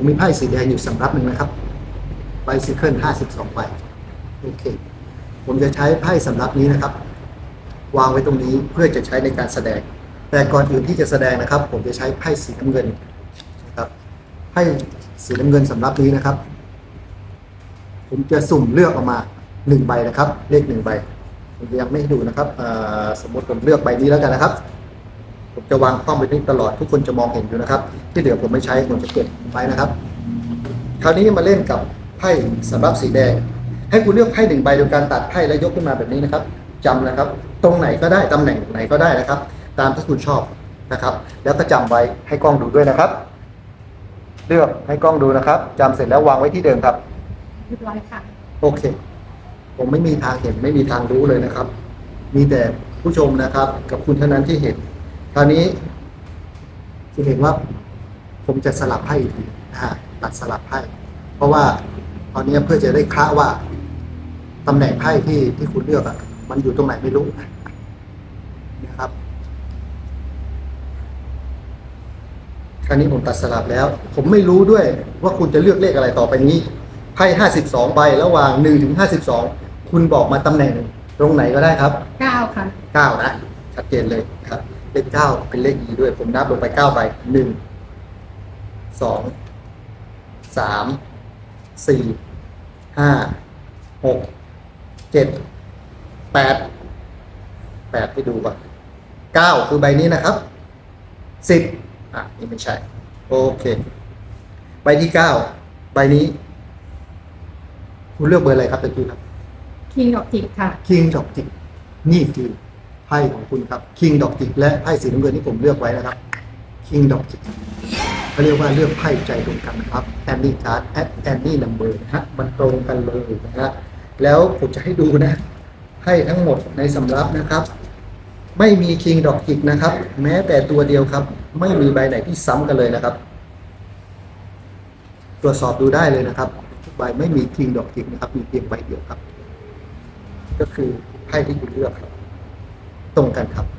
ผมมีไพ่สีแดงอยู่สำรับหนึ่งนะครับใบซิเคิลห้าสิบสองใบโอเค ผมจะใช้ไพ่สำรับนี้นะครับ วางไว้ตรงนี้เพื่อจะใช้ในการแสดง แต่ก่อนอื่นที่จะแสดงนะครับ ผมจะใช้ไพ่สีน้ำเงินนะครับไพ่สีน้ำเงินสำรับนี้นะครับ ผมจะสุ่มเลือกออกมาหนึ่งใบนะครับ เลขหนึ่งใบผมยังไม่ให้ดูนะครับสมมติผมเลือกใบนี้แล้วกันนะครับ ผมจะวางคว่ำไว้นี่ตลอดทุกคนจะมองเห็นอยู่นะครับ ที่เหลือผมไม่ใช้ผมจะเก็บไว้นะครับ คราวนี้มาเล่นกับไพ่สำรับสีแดง ให้คุณเลือกไพ่หนึ่งใบโดยการตัดไพ่และยกขึ้นมาแบบนี้นะครับจำนะครับ ตรงไหนก็ได้ตำแหน่งไหนก็ได้นะครับ ตามที่คุณชอบนะครับ แล้วก็จำไว้ให้กล้องดูด้วยนะครับ เลือกให้กล้องดูนะครับจำเสร็จแล้ววางไว้ที่เดิมครับเรียบร้อยค่ะโอเค ผมไม่มีทางเห็นไม่มีทางรู้เลยนะครับ มีแต่ผู้ชมนะครับ กับคุณเท่านั้นที่เห็น คราวนี้คุณเห็นว่าผมจะสลับไพ่อีกทีนะฮะตัดสลับไพ่เพราะว่าตอนนี้เพื่อจะได้คละว่าตำแหน่งไพ่ที่ที่คุณเลือกอะมันอยู่ตรงไหนไม่รู้นะครับคราวนี้ผมตัดสลับแล้ว ผมไม่รู้ด้วยว่าคุณจะเลือกเลขอะไรต่อไปนี้ไพ่ห้าสิบสองใบระหว่างหนึ่งถึงห้าสิบสองคุณบอกมาตำแหน่งตรงไหนก็ได้ครับเก้าค่ะเก้านะชัดเจนเลยครับ เลขเก้าเป็นเลขอีด้วย ผมนับลงไปเก้าใบหนึ่งสองสามสี่ห้าหกเจ็ดแปดแปดให้ดูก่อนเก้าคือใบนี้นะครับสิบอะนี่ไม่ใช่ โอเค ใบที่เก้าใบนี้ คุณเลือกเบอร์อะไรครับตะกี้ครับ คิงดอกจิกค่ะ คิงดอกจิกนี่คือ ไพ่ของคุณครับคิงดอกจิกและไพ่สีน้ำเงินที่ผมเลือกไว้นะครับคิงดอกจิกเขาเรียกว่าเลือกไพ่ใจตรงกันนะครับแอนนี่การ์ดแอดแอนนี่นัมเบอร์นะฮะมันตรงกันเลยนะฮะแล้วผมจะให้ดูนะไพ่ทั้งหมดในสำรับนะครับ ไม่มีคิงดอกจิกนะครับ แม้แต่ตัวเดียวครับ ไม่มีใบไหนที่ซ้ำกันเลยนะครับ ตรวจสอบดูได้เลยนะครับทุกใบไม่มีคิงดอกจิกนะครับ มีเพียงใบเดียวครับ ก็คือไพ่ที่คุณเลือกครับ ตรงกันครับ